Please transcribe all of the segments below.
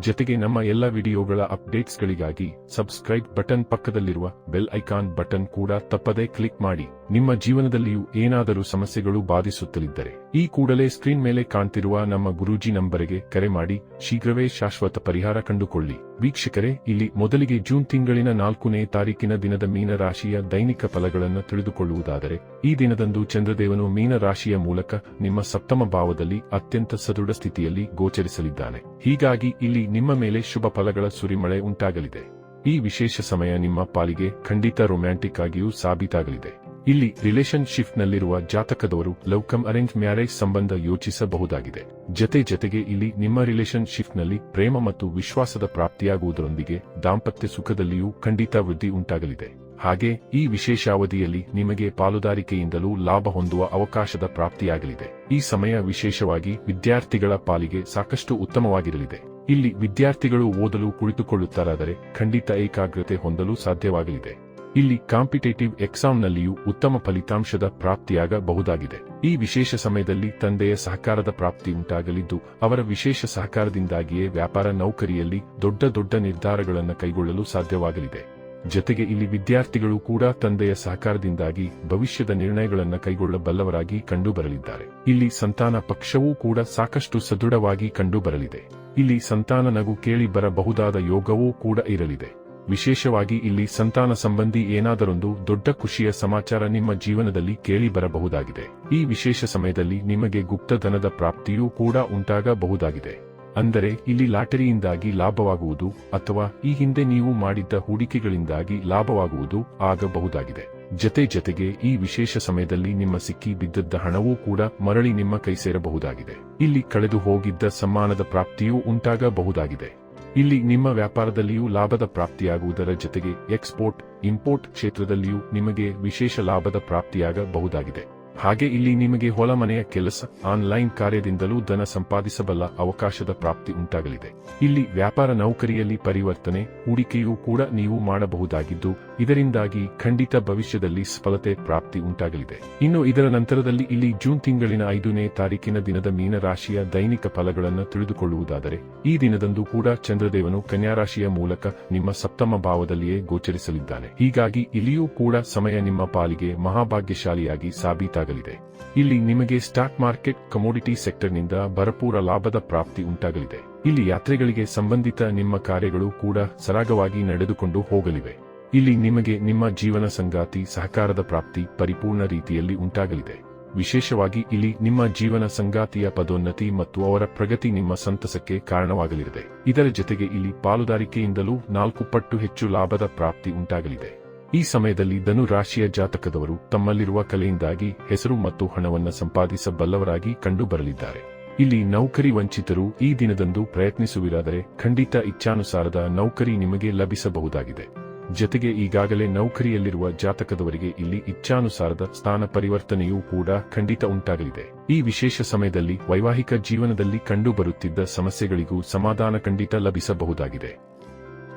ಜೊತೆಗೆ ನಮ್ಮ ಎಲ್ಲ ವಿಡಿಯೋಗಳ ಅಪ್ಡೇಟ್ಸ್ಗಳಿಗಾಗಿ ಸಬ್ಸ್ಕ್ರೈಬ್ ಬಟನ್ ಪಕ್ಕದಲ್ಲಿರುವ ಬೆಲ್ ಐಕಾನ್ ಬಟನ್ ಕೂಡ ತಪ್ಪದೇ ಕ್ಲಿಕ್ ಮಾಡಿ. ನಿಮ್ಮ ಜೀವನದಲ್ಲಿಯೂ ಏನಾದರೂ ಸಮಸ್ಯೆಗಳು ಬಾಧಿಸುತ್ತಲಿದ್ದರೆ ಈ ಕೂಡಲೇ ಸ್ಕ್ರೀನ್ ಮೇಲೆ ಕಾಣ್ತಿರುವ ನಮ್ಮ ಗುರೂಜಿ ನಂಬರಿಗೆ ಕರೆ ಮಾಡಿ. ಶೀಘ್ರವೇ ಶಾಶ್ವತ ಪರಿಹಾರ ಕಂಡುಕೊಳ್ಳಿ. ವೀಕ್ಷಕರೇ, ಇಲ್ಲಿ ಮೊದಲಿಗೆ ಜೂನ್ ತಿಂಗಳಿನ ನಾಲ್ಕನೇ ತಾರೀಕಿನ ದಿನದ ಮೀನರಾಶಿಯ ದೈನಿಕ ಫಲಗಳನ್ನು ತಿಳಿದುಕೊಳ್ಳುವುದಾದರೆ, ಈ ದಿನದಂದು ಚಂದ್ರದೇವನು ಮೀನರಾಶಿಯ ಮೂಲಕ ನಿಮ್ಮ ಸಪ್ತಮ ಭಾವದಲ್ಲಿ ಅತ್ಯಂತ ಸದೃಢ ಸ್ಥಿತಿಯಲ್ಲಿ ಗೋಚರಿಸಲಿದ್ದಾನೆ. ಹೀಗಾಗಿ ಇಲ್ಲಿ ನಿಮ್ಮ ಮೇಲೆ ಶುಭ ಫಲಗಳ ಸುರಿಮಳೆ ಉಂಟಾಗಲಿದೆ. ಈ ವಿಶೇಷ ಸಮಯ ನಿಮ್ಮ ಪಾಲಿಗೆ ಖಂಡಿತ ರೊಮ್ಯಾಂಟಿಕ್ ಆಗಿಯೂ ಸಾಬೀತಾಗಲಿದೆ. ಇಲ್ಲಿ ರಿಲೇಶನ್ಶಿಪ್ನಲ್ಲಿರುವ ಜಾತಕದವರು ಲವ್ ಕಮ್ ಅರೇಂಜ್ ಮ್ಯಾರೇಜ್ ಸಂಬಂಧ ಯೋಚಿಸಬಹುದಾಗಿದೆ. ಜತೆ ಜತೆಗೆ ಇಲ್ಲಿ ನಿಮ್ಮ ರಿಲೇಶನ್ಶಿಪ್ನಲ್ಲಿ ಪ್ರೇಮ ಮತ್ತು ವಿಶ್ವಾಸದ ಪ್ರಾಪ್ತಿಯಾಗುವುದರೊಂದಿಗೆ ದಾಂಪತ್ಯ ಸುಖದಲ್ಲಿಯೂ ಖಂಡಿತ ವೃದ್ಧಿ ಉಂಟಾಗಲಿದೆ. ಹಾಗೆ ಈ ವಿಶೇಷ ಅವಧಿಯಲ್ಲಿ ನಿಮಗೆ ಪಾಲುದಾರಿಕೆಯಿಂದಲೂ ಲಾಭ ಹೊಂದುವ ಅವಕಾಶದ ಪ್ರಾಪ್ತಿಯಾಗಲಿದೆ. ಈ ಸಮಯ ವಿಶೇಷವಾಗಿ ವಿದ್ಯಾರ್ಥಿಗಳ ಪಾಲಿಗೆ ಸಾಕಷ್ಟು ಉತ್ತಮವಾಗಿರಲಿದೆ. ಇಲ್ಲಿ ವಿದ್ಯಾರ್ಥಿಗಳು ಓದಲು ಕುಳಿತುಕೊಳ್ಳುತ್ತಾರಾದರೆ ಖಂಡಿತ ಏಕಾಗ್ರತೆ ಹೊಂದಲು ಸಾಧ್ಯವಾಗಲಿದೆ. ಇಲ್ಲಿ ಕಾಂಪಿಟೇಟಿವ್ ಎಕ್ಸಾಮ್ನಲ್ಲಿಯೂ ಉತ್ತಮ ಫಲಿತಾಂಶದ ಪ್ರಾಪ್ತಿಯಾಗಬಹುದಾಗಿದೆ. ಈ ವಿಶೇಷ ಸಮಯದಲ್ಲಿ ತಂದೆಯ ಸಹಕಾರದ ಪ್ರಾಪ್ತಿ ಉಂಟಾಗಲಿದ್ದು, ಅವರ ವಿಶೇಷ ಸಹಕಾರದಿಂದಾಗಿಯೇ ವ್ಯಾಪಾರ ನೌಕರಿಯಲ್ಲಿ ದೊಡ್ಡ ದೊಡ್ಡ ನಿರ್ಧಾರಗಳನ್ನು ಕೈಗೊಳ್ಳಲು ಸಾಧ್ಯವಾಗಲಿದೆ. ಜೊತೆಗೆ ಇಲ್ಲಿ ವಿದ್ಯಾರ್ಥಿಗಳು ಕೂಡ ತಂದೆಯ ಸಹಕಾರದಿಂದಾಗಿ ಭವಿಷ್ಯದ ನಿರ್ಣಯಗಳನ್ನು ಕೈಗೊಳ್ಳಬಲ್ಲವರಾಗಿ ಕಂಡುಬರಲಿದ್ದಾರೆ. ಇಲ್ಲಿ ಸಂತಾನ ಪಕ್ಷವೂ ಕೂಡ ಸಾಕಷ್ಟು ಸದೃಢವಾಗಿ ಕಂಡುಬರಲಿದೆ. ಇಲ್ಲಿ ಸಂತಾನ ನಗು ಕೇಳಿ ಬರಬಹುದಾದ ಯೋಗವೂ ಕೂಡ ಇರಲಿದೆ. ವಿಶೇಷವಾಗಿ ಇಲ್ಲಿ ಸಂತಾನ ಸಂಬಂಧಿ ಏನಾದರೊಂದು ದೊಡ್ಡ ಖುಷಿಯ ಸಮಾಚಾರ ನಿಮ್ಮ ಜೀವನದಲ್ಲಿ ಕೇಳಿ ಬರಬಹುದಾಗಿದೆ. ಈ ವಿಶೇಷ ಸಮಯದಲ್ಲಿ ನಿಮಗೆ ಗುಪ್ತಧನದ ಪ್ರಾಪ್ತಿಯೂ ಕೂಡ ಉಂಟಾಗಬಹುದಾಗಿದೆ. ಅಂದರೆ ಇಲ್ಲಿ ಲಾಟರಿಯಿಂದಾಗಿ ಲಾಭವಾಗುವುದು ಅಥವಾ ಈ ಹಿಂದೆ ನೀವು ಮಾಡಿದ್ದ ಹೂಡಿಕೆಗಳಿಂದಾಗಿ ಲಾಭವಾಗುವುದು ಆಗಬಹುದಾಗಿದೆ. ಜತೆ ಜತೆಗೆ ಈ ವಿಶೇಷ ಸಮಯದಲ್ಲಿ ನಿಮ್ಮ ಸಿಕ್ಕಿ ಬಿದ್ದದ್ದ ಹಣವೂ ಕೂಡ ಮರಳಿ ನಿಮ್ಮ ಕೈ ಸೇರಬಹುದಾಗಿದೆ. ಇಲ್ಲಿ ಕಳೆದು ಹೋಗಿದ್ದ ಸಮ್ಮಾನದ ಪ್ರಾಪ್ತಿಯೂ ಉಂಟಾಗಬಹುದಾಗಿದೆ. ಇಲ್ಲಿ ನಿಮ್ಮ ವ್ಯಾಪಾರದಲ್ಲಿಯೂ ಲಾಭದ ಪ್ರಾಪ್ತಿಯಾಗುವುದರ ಜೊತೆಗೆ ಎಕ್ಸ್ಪೋರ್ಟ್, ಇಂಪೋರ್ಟ್ ಕ್ಷೇತ್ರದಲ್ಲಿಯೂ ನಿಮಗೆ ವಿಶೇಷ ಲಾಭದ ಪ್ರಾಪ್ತಿಯಾಗಬಹುದಾಗಿದೆ. ಹಾಗೆ ಇಲ್ಲಿ ನಿಮಗೆ ಹೊಲ ಮನೆಯ ಕೆಲಸ, ಆನ್ಲೈನ್ ಕಾರ್ಯದಿಂದಲೂ ಧನ ಸಂಪಾದಿಸಬಲ್ಲ ಅವಕಾಶದ ಪ್ರಾಪ್ತಿ ಉಂಟಾಗಲಿದೆ. ಇಲ್ಲಿ ವ್ಯಾಪಾರ ನೌಕರಿಯಲ್ಲಿ ಪರಿವರ್ತನೆ, ಹೂಡಿಕೆಯೂ ಕೂಡ ನೀವು ಮಾಡಬಹುದಾಗಿದ್ದು ಇದರಿಂದಾಗಿ ಖಂಡಿತ ಭವಿಷ್ಯದಲ್ಲಿ ಸಫಲತೆ ಪ್ರಾಪ್ತಿ ಉಂಟಾಗಲಿದೆ. ಇನ್ನು ಇದರ ನಂತರದಲ್ಲಿ ಇಲ್ಲಿ ಜೂನ್ ತಿಂಗಳಿನ ಐದನೇ ತಾರೀಕಿನ ದಿನದ ಮೀನರಾಶಿಯ ದೈನಿಕ ಫಲಗಳನ್ನು ತಿಳಿದುಕೊಳ್ಳುವುದಾದರೆ, ಈ ದಿನದಂದು ಕೂಡ ಚಂದ್ರದೇವನು ಕನ್ಯಾರಾಶಿಯ ಮೂಲಕ ನಿಮ್ಮ ಸಪ್ತಮ ಭಾವದಲ್ಲಿಯೇ ಗೋಚರಿಸಲಿದ್ದಾನೆ. ಹೀಗಾಗಿ ಇಲ್ಲಿಯೂ ಕೂಡ ಸಮಯ ನಿಮ್ಮ ಪಾಲಿಗೆ ಮಹಾಭಾಗ್ಯಶಾಲಿಯಾಗಿ ಸಾಬೀತಾಗಲಿದೆ. ಇಲ್ಲಿ ನಿಮಗೆ ಸ್ಟಾಕ್ ಮಾರ್ಕೆಟ್ ಕಮೋಡಿಟಿ ಸೆಕ್ಟರ್ನಿಂದ ಭರಪೂರ ಲಾಭದ ಪ್ರಾಪ್ತಿ ಉಂಟಾಗಲಿದೆ. ಇಲ್ಲಿ ಯಾತ್ರೆಗಳಿಗೆ ಸಂಬಂಧಿತ ನಿಮ್ಮ ಕಾರ್ಯಗಳು ಕೂಡ ಸರಾಗವಾಗಿ ನಡೆದುಕೊಂಡು ಹೋಗಲಿವೆ. ಇಲ್ಲಿ ನಿಮಗೆ ನಿಮ್ಮ ಜೀವನ ಸಂಗಾತಿ, ಸಹಕಾರದ ಪ್ರಾಪ್ತಿ ಪರಿಪೂರ್ಣ ರೀತಿಯಲ್ಲಿ ಉಂಟಾಗಲಿದೆ. ವಿಶೇಷವಾಗಿ ಇಲ್ಲಿ ನಿಮ್ಮ ಜೀವನ ಸಂಗಾತಿಯ ಪದೋನ್ನತಿ ಮತ್ತು ಅವರ ಪ್ರಗತಿ ನಿಮ್ಮ ಸಂತಸಕ್ಕೆ ಕಾರಣವಾಗಲಿದೆ. ಇದರ ಜೊತೆಗೆ ಇಲ್ಲಿ ಪಾಲುದಾರಿಕೆಯಿಂದಲೂ ನಾಲ್ಕು ಪಟ್ಟು ಹೆಚ್ಚು ಲಾಭದ ಪ್ರಾಪ್ತಿ ಉಂಟಾಗಲಿದೆ. ಈ ಸಮಯದಲ್ಲಿ ಧನು ರಾಶಿಯ ಜಾತಕದವರು ತಮ್ಮಲ್ಲಿರುವ ಕಲೆಯಿಂದಾಗಿ ಹೆಸರು ಮತ್ತು ಹಣವನ್ನು ಸಂಪಾದಿಸಬಲ್ಲವರಾಗಿ ಕಂಡುಬರಲಿದ್ದಾರೆ. ಇಲ್ಲಿ ನೌಕರಿ ವಂಚಿತರು ಈ ದಿನದಂದು ಪ್ರಯತ್ನಿಸುವಿರಾದರೆ ಖಂಡಿತ ಇಚ್ಛಾನುಸಾರದ ನೌಕರಿ ನಿಮಗೆ ಲಭಿಸಬಹುದಾಗಿದೆ. ಜೊತೆಗೆ ಈಗಾಗಲೇ ನೌಕರಿಯಲ್ಲಿರುವ ಜಾತಕದವರಿಗೆ ಇಲ್ಲಿ ಇಚ್ಛಾನುಸಾರದ ಸ್ಥಾನ ಪರಿವರ್ತನೆಯೂ ಕೂಡ ಖಂಡಿತ ಉಂಟಾಗಲಿದೆ. ಈ ವಿಶೇಷ ಸಮಯದಲ್ಲಿ ವೈವಾಹಿಕ ಜೀವನದಲ್ಲಿ ಕಂಡುಬರುತ್ತಿದ್ದ ಸಮಸ್ಯೆಗಳಿಗೂ ಸಮಾಧಾನ ಖಂಡಿತ ಲಭಿಸಬಹುದಾಗಿದೆ.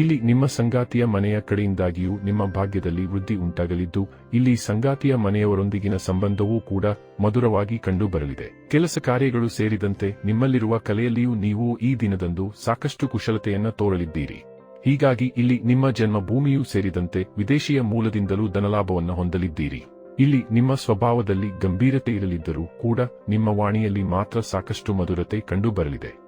ಇಲ್ಲಿ ನಿಮ್ಮ ಸಂಗಾತಿಯ ಮನೆಯ ಕಡೆಯಿಂದಾಗಿಯೂ ನಿಮ್ಮ ಭಾಗ್ಯದಲ್ಲಿ ವೃದ್ಧಿ ಉಂಟಾಗಲಿದ್ದು, ಇಲ್ಲಿ ಸಂಗಾತಿಯ ಮನೆಯವರೊಂದಿಗಿನ ಸಂಬಂಧವೂ ಕೂಡ ಮಧುರವಾಗಿ ಕಂಡುಬರಲಿದೆ. ಕೆಲಸ ಕಾರ್ಯಗಳು ಸೇರಿದಂತೆ ನಿಮ್ಮಲ್ಲಿರುವ ಕಲೆಯಲ್ಲಿಯೂ ನೀವು ಈ ದಿನದಂದು ಸಾಕಷ್ಟು ಕುಶಲತೆಯನ್ನ ತೋರಲಿದ್ದೀರಿ. ಹೀಗಾಗಿ ಇಲ್ಲಿ ನಿಮ್ಮ ಜನ್ಮಭೂಮಿಯೂ ಸೇರಿದಂತೆ ವಿದೇಶಿಯ ಮೂಲದಿಂದಲೂ ಧನಲಾಭವನ್ನು ಹೊಂದಲಿದ್ದೀರಿ. ಇಲ್ಲಿ ನಿಮ್ಮ ಸ್ವಭಾವದಲ್ಲಿ ಗಂಭೀರತೆ ಇರಲಿದ್ದರೂ ಕೂಡ ನಿಮ್ಮ ವಾಣಿಯಲ್ಲಿ ಮಾತ್ರ ಸಾಕಷ್ಟು ಮಧುರತೆ ಕಂಡುಬರಲಿದೆ.